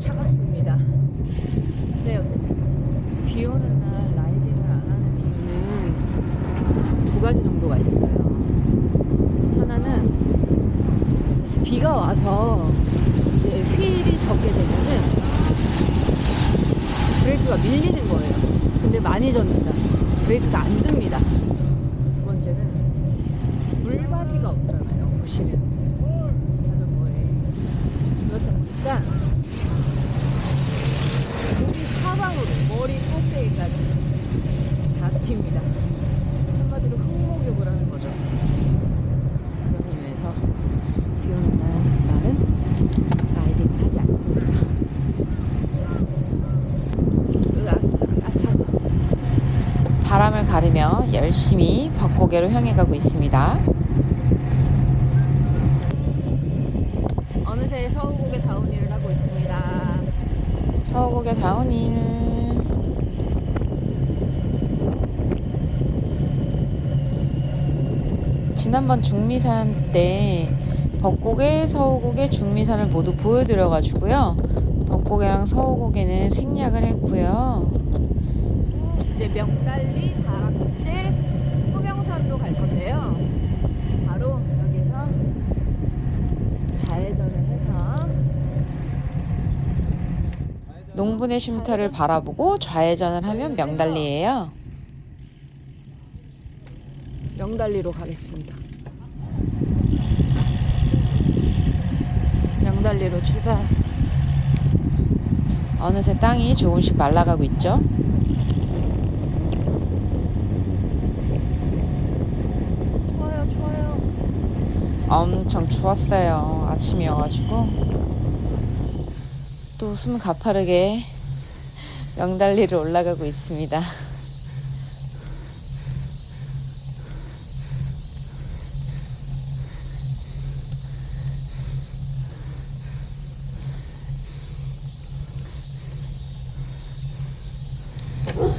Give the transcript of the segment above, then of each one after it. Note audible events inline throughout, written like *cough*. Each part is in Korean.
차갑습니다. 근데 비 오는 날 라이딩을 안 하는 이유는 두 가지 정도가 있어요. 하나는 비가 와서 이제 휠이 적게 되면은 브레이크가 밀리는 거예요. 근데 많이 젖는다. 브레이크가 안 듭니다. 두 번째는 물바지가 없잖아요. 보시면 자전거에 그렇다 보니까 목이 사방으로 머리 꼭대기까지 다 튑니다. 한마디로 흙목욕을 하는 거죠. 그런 이유에서 비 오는 날, 날은 라이딩을 하지 않습니다. 으악, 아, 차워. 바람을 가르며 열심히 벚고개로 향해 가고 있습니다. 어느새 서울국에 다운힐을 하고 있습니다. 서고개 다운힐. 지난번 중미산 때 벚고개, 서우고개, 중미산을 모두 보여드려가지고요. 벚고개랑 서우고개는 생략을 했고요. 이제 명달리, 다락제, 호명산으로 갈 건데요. 바로 여기서 좌회전을 해서 농분의 쉼터를 바라보고 좌회전을 하면 명달리예요. 명달리로 가겠습니다. 명달리로 출발. 어느새 땅이 조금씩 말라가고 있죠. 추워요, 추워요. 엄청 추웠어요. 아침이어가지고. 또 숨 가파르게 *laughs* 명달리를 올라가고 있습니다.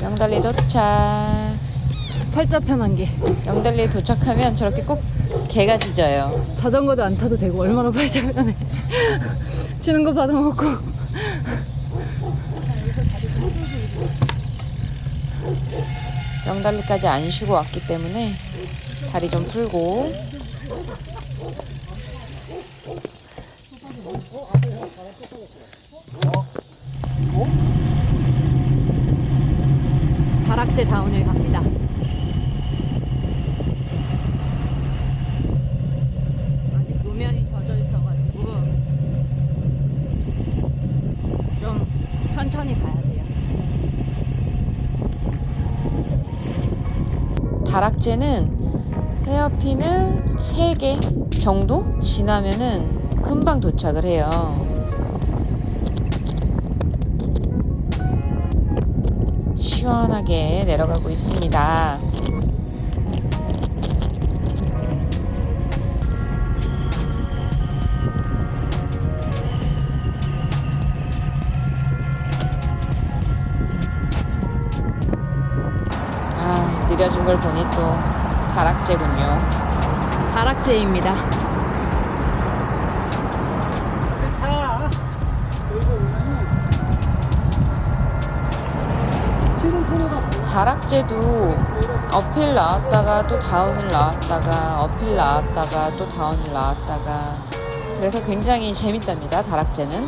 명달리 도착. 팔자 편한 게 명달리에 도착하면 저렇게 꼭 개가 짖어요. 자전거도 안 타도 되고 얼마나 팔자 편해. 주는 거 받아 먹고. 명달리까지 안 쉬고 왔기 때문에 다리 좀 풀고 다락제 다운힐 갑니다. 아직路면이 젖어 있어가지고 좀 천천히 가야 돼요. 다락제는 헤어핀을 3개 정도 지나면은 금방 도착을 해요. 시원하게 내려가고 있습니다. 아, 느려진 걸 보니 또 다락제군요. 다락제입니다. 다락제도 어필 나왔다가 또 다운을 나왔다가 어필 나왔다가 또 다운을 나왔다가. 그래서 굉장히 재밌답니다 다락제는.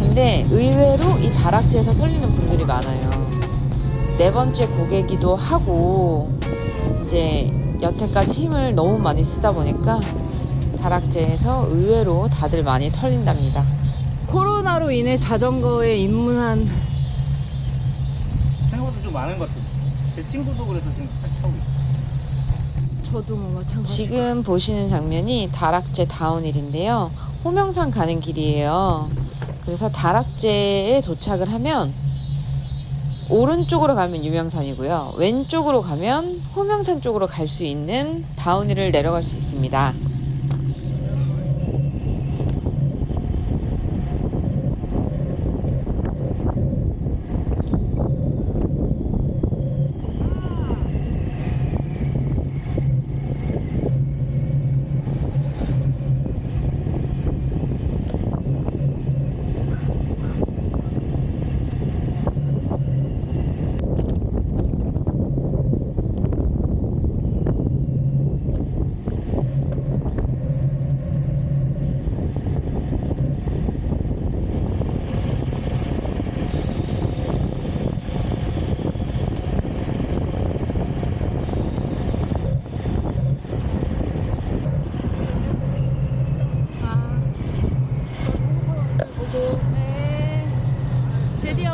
근데 의외로 이 다락제에서 털리는 분들이 많아요. 네 번째 고객이기도 하고 이제 여태까지 힘을 너무 많이 쓰다 보니까 다락제에서 의외로 다들 많이 털린답니다 코로나로 인해 자전거에 입문한 생각보다 좀 많은 것 같아요. 제 친구도 그래서 지금 같이 타고 있어요. 저도 뭐 마찬가지. 지금 보시는 장면이 다락제 다운힐인데요. 호명산 가는 길이에요. 그래서 다락제에 도착을 하면 오른쪽으로 가면 유명산이고요. 왼쪽으로 가면 호명산 쪽으로 갈 수 있는 다운힐을 내려갈 수 있습니다.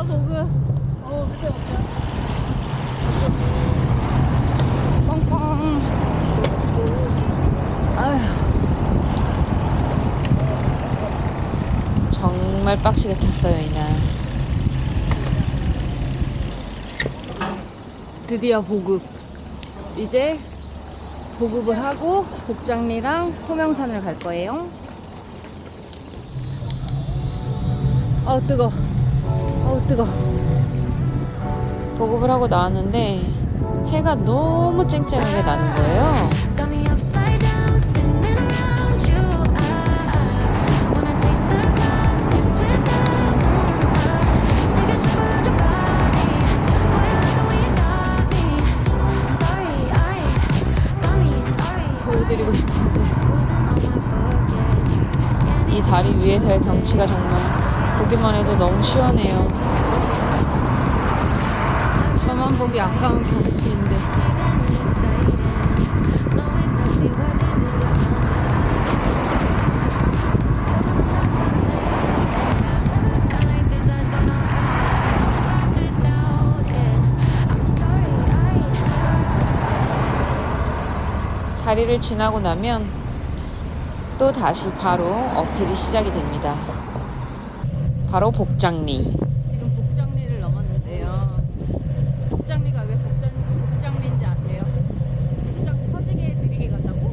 보그. 어 그때 빵빵 아휴. 정말 빡시게 탔어요 이날. 드디어 보급. 이제 보급을 하고 복장리랑 소명산을 갈 거예요. 아 뜨거. 아우 뜨거. 보급을 하고 나왔는데 해가 너무 쨍쨍하게 나는 거예요. 보여드리고 싶은데. 이 다리 위에서의 경치가 정말 보기만 해도 너무 시원해요. 보기 아까운 경치인데. 다리를 지나고 나면 또 다시 바로 어필이 시작이 됩니다. 바로 복장리. 지금 복장리를 넘었는데요. 복장리가 왜 복장, 복장리인지 아세요? 복장 터지게 느리게 간다고?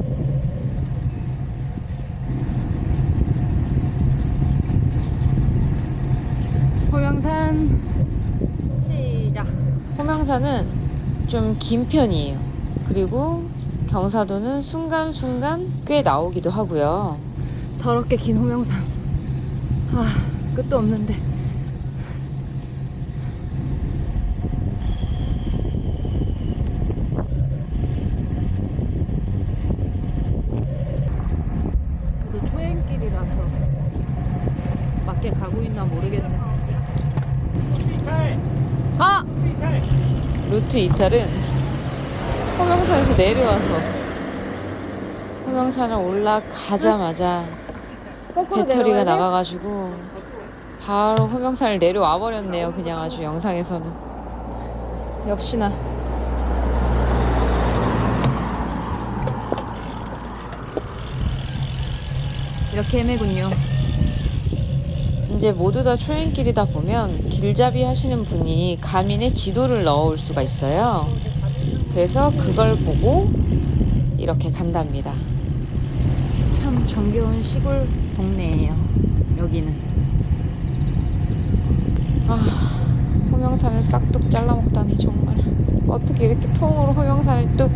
호명산 시작. 호명산은 좀긴 편이에요. 그리고 경사도는 순간순간 꽤 나오기도 하고요. 더럽게 긴 호명산. 아, 끝도 없는데. 저도 초행길이라서 맞게 가고 있나 모르겠네. 아! 루트 이탈은 호명산에서 내려와서 호명산을 올라가자마자 배터리가? 나가가지고 바로 호명산을 내려와 버렸네요. 그냥 아주 영상에서는. 역시나. 이렇게 헤매군요. 이제 모두 다 초행길이다 보면 길잡이 하시는 분이 가민에 지도를 넣어올 수가 있어요. 그래서 그걸 보고 이렇게 간답니다. 참 정겨운 시골 동네예요. 여기는. 아, 호명산을 싹둑 잘라 먹다니 정말 어떻게 이렇게 통으로 호명산을 뚝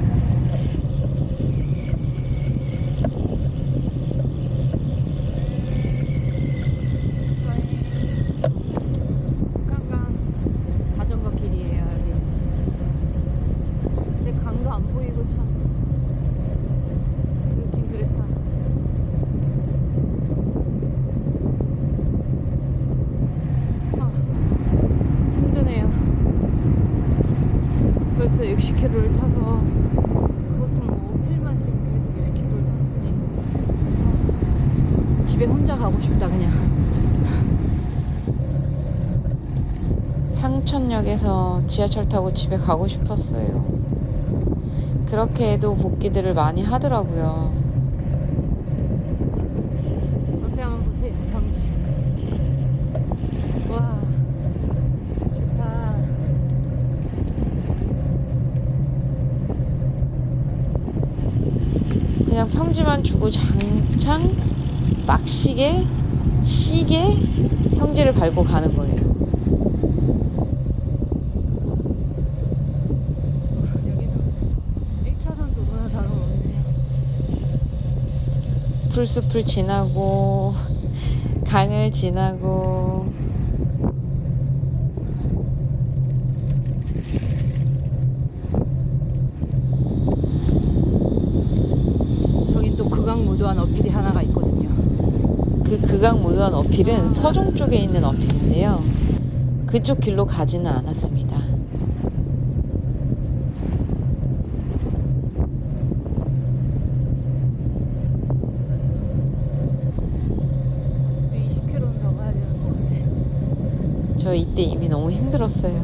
북한강 자전거 길이에요 여기. 근데 강도 안 보이고 참 그렇긴 그렇다. 아, 힘드네요. 벌써 60km를 타서 그것도 뭐 어필만 지금 60km를 탔으니 아, 집에 혼자 가고 싶다 그냥. 상천역에서 지하철 타고 집에 가고 싶었어요. 그렇게 해도 복귀들을 많이 하더라고요. 앞에 한번 보세요 경치 와 좋다 그냥 평지만 주고 장창 빡시게 시게 평지를 밟고 가는 거예요. 여기는 1차선 도로나 다름없네요 풀숲을 지나고 강을 지나고 저긴 또 극악무도한 어필이 하나가 있거든요 그 극악 무도한 어필은 서종 쪽에 있는 어필인데요. 그쪽 길로 가지는 않았습니다. 또 20km는 더 가야 되는 것 같아 저 이때 이미 너무 힘들었어요.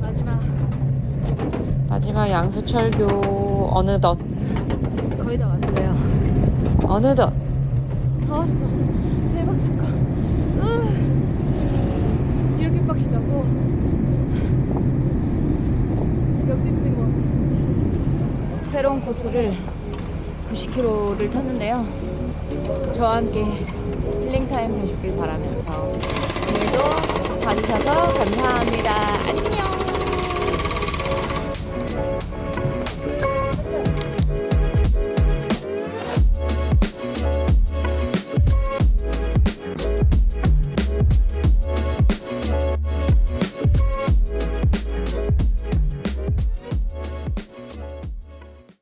마지막 마지막 양수철교 어느덧 거의 다 왔어요 어느덧 다 왔어. 대박 사건. 으, 이렇게 빡시다고. 새로운 코스를 90km를 탔는데요. 저와 함께 힐링 타임 되셨길 바라면서 오늘도 봐주셔서 감사합니다. 안녕.